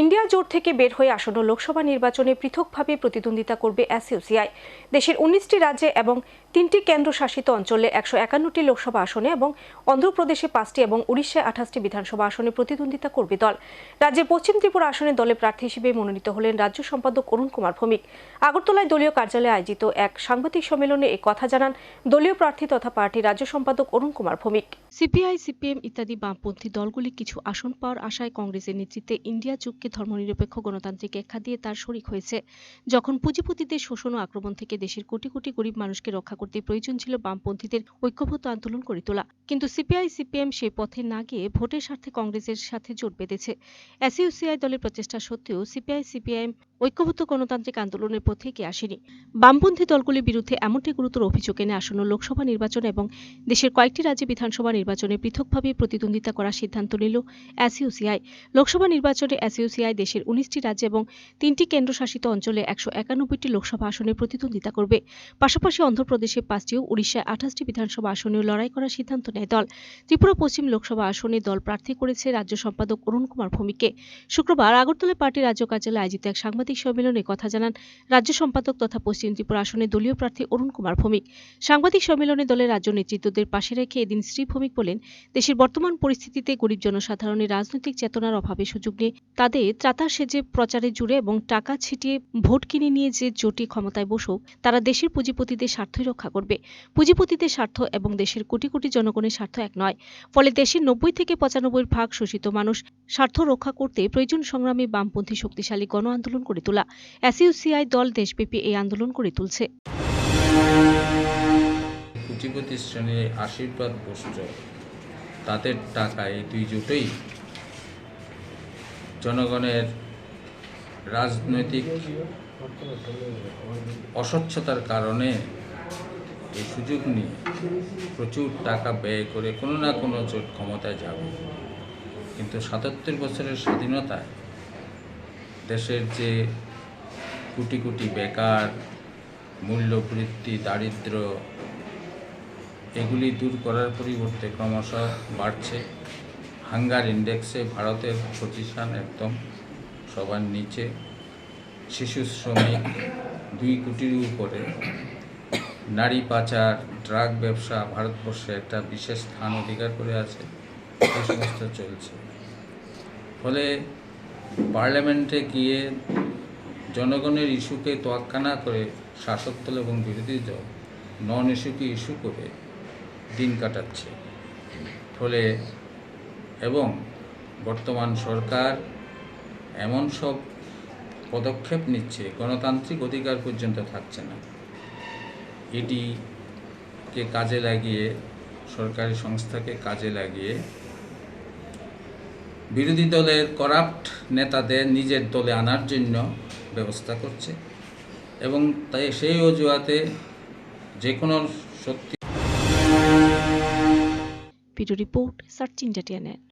India জোট থেকে বের হয়ে আসন্ন লোকসভা নির্বাচনে পৃথকভাবে প্রতিদ্বন্দ্বিতা করবে এসইউসিআই দেশের উনিশটি রাজ্যে এবং তিনটি কেন্দ্রশাসিত অঞ্চলে একশো একান্নটি লোকসভা আসনে এবং অন্ধ্রপ্রদেশে পাঁচটি এবং উড়িষ্যায় আঠাশটি বিধানসভা আসনে প্রতিদ্বন্দ্বিতা করবে দল। রাজ্যের পশ্চিম ত্রিপুরা আসনে দলে প্রার্থী হিসেবে মনোনীত হলেন রাজ্য সম্পাদক অরুণ কুমার ভৌমিক। আগরতলায় দলীয় কার্যালয়ে আয়োজিত এক সাংবাদিক সম্মেলনে এই কথা জানান দলীয় প্রার্থী তথা পার্টি রাজ্য সম্পাদক অরুণ কুমার ভৌমিক। সিপিআই, সিপিএম ইত্যাদি বামপন্থী দলগুলি কিছু আসন পাওয়ার আশায় কংগ্রেসের নেতৃত্বে ইন্ডিয়া যুগকে ধর্মনিরপেক্ষ গণতান্ত্রিক একা দিয়ে তার শরিক হয়েছে। যখন পুঁজিপতিদের শোষণ ও আক্রমণ থেকে দেশের কোটি কোটি গরিব মানুষকে রক্ষা করতে প্রয়োজন ছিল, বামপন্থীদের ঐক্যবদ্ধ আন্দোলন করে তোলা। কিন্তু সিপিআই, সিপিএম সেই পথে না গিয়ে ভোটের স্বার্থে কংগ্রেসের সাথে জোট বেঁধেছে। এসইউসিআই দলের প্রচেষ্টা সত্ত্বেও সিপিআই সিপিআইএম ঐক্যবদ্ধ গণতান্ত্রিক আন্দোলনের পথে এগিয়ে আসেনি। বামপন্থী দলগুলির বিরুদ্ধে এমনটি গুরুতর অভিযোগ এনে আসন্ন লোকসভা নির্বাচন এবং দেশের কয়েকটি রাজ্যে বিধানসভা নির্বাচনে পৃথকভাবে প্রতিদ্বন্দ্বিতা করার সিদ্ধান্ত নিল এসইউসিআই। লোকসভা নির্বাচনে এসইউসিআই দেশের উনিশটি রাজ্য এবং তিনটি কেন্দ্রশাসিত অঞ্চলে একশো একানব্বইটি লোকসভা আসনে প্রতিদ্বন্দ্বিতা করবে। পাশাপাশি অন্ধ্রপ্রদেশে পাঁচটি ও উড়িষ্যায় আঠাশটি বিধানসভা আসনেও লড়াই করার সিদ্ধান্ত নেয় দল। ত্রিপুরা পশ্চিম লোকসভা আসনে দল প্রার্থী করেছে রাজ্য সম্পাদক অরুণ কুমার ভৌমিককে। শুক্রবার আগরতলা পার্টি রাজ্য কার্যালয়ে আয়োজিত এক সাংবাদিক সম্মেলনে কথা জানান রাজ্য সম্পাদক তথা পশ্চিম ত্রিপুরা আসনে দলীয় প্রার্থী অরুণ কুমার ভৌমিক। সাংবাদিক সম্মেলনে দলের রাজ্য নেতৃত্বদের পাশে রেখে এদিন শ্রী ভৌমিক বলেন, দেশের বর্তমান পরিস্থিতিতে গরিব জনসাধারণের রাজনৈতিক চেতনার অভাবে সুযোগ নিয়ে তাদের ত্রাতা সেজে প্রচারে জুড়ে এবং টাকা ছিটিয়ে ভোট কিনে নিয়ে যে জোটি ক্ষমতায় বসুক, তারা দেশের পুঁজিপতিদের স্বার্থই রক্ষা করবে। পুঁজিপতিদের স্বার্থ এবং দেশের কোটি কোটি জনগণের স্বার্থ এক নয়। ফলে দেশের নব্বই থেকে পঁচানব্বই ভাগ শোষিত মানুষ স্বার্থ রক্ষা করতে প্রয়োজন সংগ্রামী বামপন্থী শক্তিশালী গণ আন্দোলন করে তোলা। এসইউসিআই দল দেশব্যাপী এই আন্দোলন করে তুলছে। পুঁজিপতি শ্রেণির আশীর্বাদ গোষ্ঠ তাদের টাকা এই দুই জোটেই জনগণের রাজনৈতিক অস্বচ্ছতার কারণে এই সুযোগ নিয়ে প্রচুর টাকা ব্যয় করে কোনো না কোনো জোট ক্ষমতায় যাবে। কিন্তু সাতাত্তর বছরের স্বাধীনতায় দেশের যে কোটি কোটি বেকার মূল্যবৃদ্ধি দারিদ্র, এগুলি দূর করার পরিবর্তে ক্রমশ বাড়ছে। হাঙ্গার ইন্ডেক্সে ভারতের পজিশন একদম সবার নিচে। শিশু শ্রমিক দুই কোটির উপরে। নারী পাচার, ড্রাগ ব্যবসা ভারতবর্ষে একটা বিশেষ স্থান অধিকার করে আছে। এই সমস্ত চলছে। ফলে পার্লামেন্টে গিয়ে জনগণের ইস্যুকে তোয়াক্কা না করে শাসক দল এবং বিরোধী দল, নন ইস্যুকে ইস্যু করে দিন কাটাচ্ছে। ফলে এবং বর্তমান সরকার এমন সব পদক্ষেপ নিচ্ছে, গণতান্ত্রিক অধিকার পর্যন্ত থাকছে না। এটিকে কাজে লাগিয়ে, সরকারি সংস্থাকে কাজে লাগিয়ে বিরোধী দলের করাপ্ট নেতাদের নিজের দলে আনার জন্য ব্যবস্থা করছে এবং তাই সেই অজুহাতে যে কোনো সত্যি ভিডিও রিপোর্ট সার্চ টিএনএ